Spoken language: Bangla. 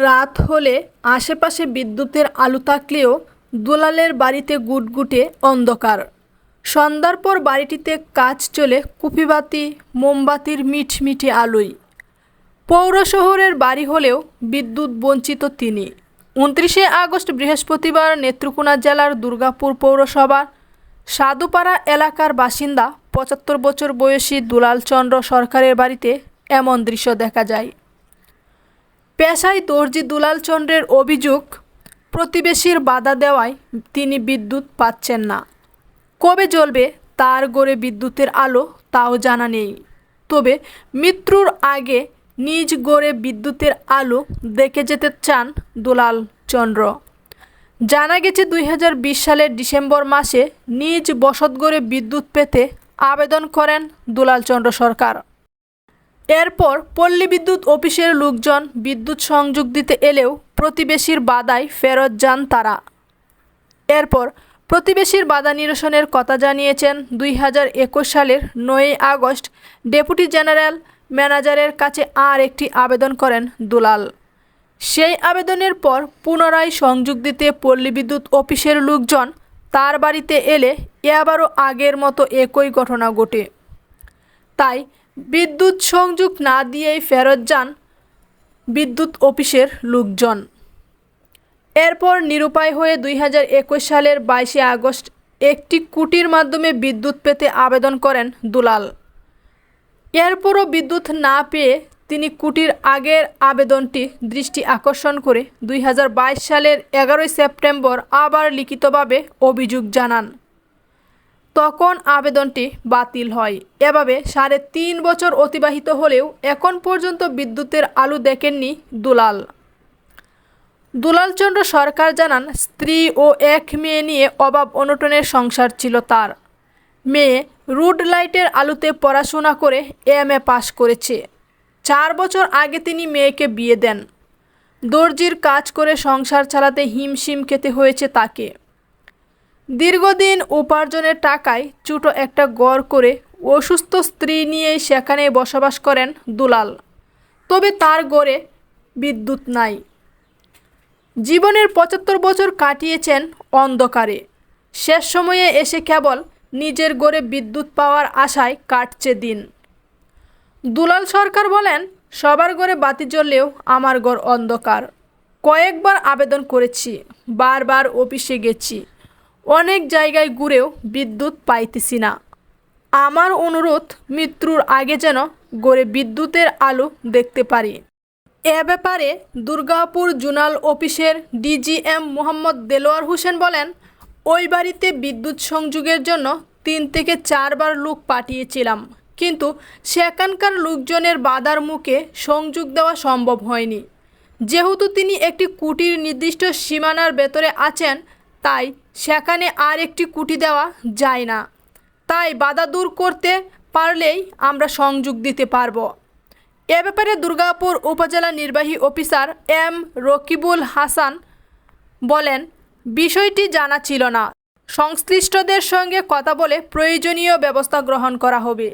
রাত হলে আশেপাশে বিদ্যুতের আলো থাকলেও দুলালের বাড়িতে গুটগুটে অন্ধকার। সন্ধ্যার পর বাড়িটিতে কাজ চলে কুপিবাতি, মোমবাতির মিটমিটে আলোয়। পৌর শহরের বাড়ি হলেও বিদ্যুৎ বঞ্চিত তিনি। উনত্রিশে আগস্ট বৃহস্পতিবার নেত্রকোনা জেলার দুর্গাপুর পৌরসভার সাধুপাড়া এলাকার বাসিন্দা পঁচাত্তর বছর বয়সী দুলালচন্দ্র সরকারের বাড়িতে এমন দৃশ্য দেখা যায়। পেশায় দর্জি দুলাল চন্দ্রের অভিযোগ, প্রতিবেশীর বাধা দেওয়ায় তিনি বিদ্যুৎ পাচ্ছেন না। কবে জ্বলবে তার গড়ে বিদ্যুতের আলো তাও জানা নেই। তবে মৃত্যুর আগে নিজ গড়ে বিদ্যুতের আলো দেখে যেতে চান দুলাল চন্দ্র। জানা গেছে দুই হাজার বিশ সালের ডিসেম্বর মাসে নিজ বসতগড়ে বিদ্যুৎ পেতে আবেদন করেন দুলাল চন্দ্র সরকার। এরপর পল্লী বিদ্যুৎ অফিসের লোকজন বিদ্যুৎ সংযোগ দিতে এলেও প্রতিবেশীর বাধায় ফেরত যান তারা। এরপর প্রতিবেশীর বাধা নিরসনের কথা জানিয়েছেন দুই হাজার একুশ সালের নয়ই আগস্ট ডেপুটি জেনারেল ম্যানেজারের কাছে আর একটি আবেদন করেন দুলাল। সেই আবেদনের পর পুনরায় সংযোগ দিতে পল্লী বিদ্যুৎ অফিসের লোকজন তার বাড়িতে এলে এবারও আগের মতো একই ঘটনা ঘটে। তাই বিদ্যুৎ সংযোগ না দিয়েই ফেরত যান বিদ্যুৎ অফিসের লোকজন। এরপর নিরুপায় হয়ে দুই হাজার একুশ সালের বাইশে আগস্ট একটি কুটির মাধ্যমে বিদ্যুৎ পেতে আবেদন করেন দুলাল। এরপরও বিদ্যুৎ না পেয়ে তিনি কুটির আগের আবেদনটি দৃষ্টি আকর্ষণ করে দুই হাজার বাইশ সালের এগারোই সেপ্টেম্বর আবার লিখিতভাবে অভিযোগ জানান। তখন আবেদনটি বাতিল হয়। এভাবে সাড়ে তিন বছর অতিবাহিত হলেও এখন পর্যন্ত বিদ্যুতের আলু দেখেননি দুলাল। দুলালচন্দ্র সরকার জানান, স্ত্রী ও এক মেয়ে নিয়ে অভাব অনটনের সংসার ছিল তার। মেয়ে রুড লাইটের আলুতে পড়াশোনা করে এম এ পাশ করেছে। চার বছর আগে তিনি মেয়েকে বিয়ে দেন। দর্জির কাজ করে সংসার চালাতে হিমশিম খেতে হয়েছে তাকে। দীর্ঘদিন উপার্জনের টাকায় ছোটো একটা গড় করে অসুস্থ স্ত্রী নিয়েই সেখানে বসবাস করেন দুলাল। তবে তার গড়ে বিদ্যুৎ নাই। জীবনের পঁচাত্তর বছর কাটিয়েছেন অন্ধকারে। শেষ সময়ে এসে কেবল নিজের গড়ে বিদ্যুৎ পাওয়ার আশায় কাটছে দিন। দুলাল সরকার বলেন, সবার ঘরে বাতি জ্বললেও আমার ঘর অন্ধকার। কয়েকবার আবেদন করেছি, বারবার অফিসে গেছি। অনেক জায়গায় ঘুরেও বিদ্যুৎ পাইতেছি না। আমার অনুরোধ, মৃত্যুর আগে যেন গড়ে বিদ্যুতের আলো দেখতে পারি। এ ব্যাপারে দুর্গাপুর জোনাল অফিসের ডিজিএম মোহাম্মদ দেলোয়ার হোসেন বলেন, ওই বাড়িতে বিদ্যুৎ সংযোগের জন্য তিন থেকে চারবার লোক পাঠিয়েছিলাম। কিন্তু সেখানকার লোকজনের বাধার মুখে সংযোগ দেওয়া সম্ভব হয়নি। যেহেতু তিনি একটি কুটির নির্দিষ্ট সীমানার ভেতরে আছেন তাই সেখানে আর একটি কুটি দেওয়া যায় না। তাই বাধা দূর করতে পারলেই আমরা সংযোগ দিতে পারব। এ ব্যাপারে দুর্গাপুর উপজেলা নির্বাহী অফিসার এম রকিবুল হাসান বলেন, বিষয়টি জানা ছিল না। সংশ্লিষ্টদের সঙ্গে কথা বলে প্রয়োজনীয় ব্যবস্থা গ্রহণ করা হবে।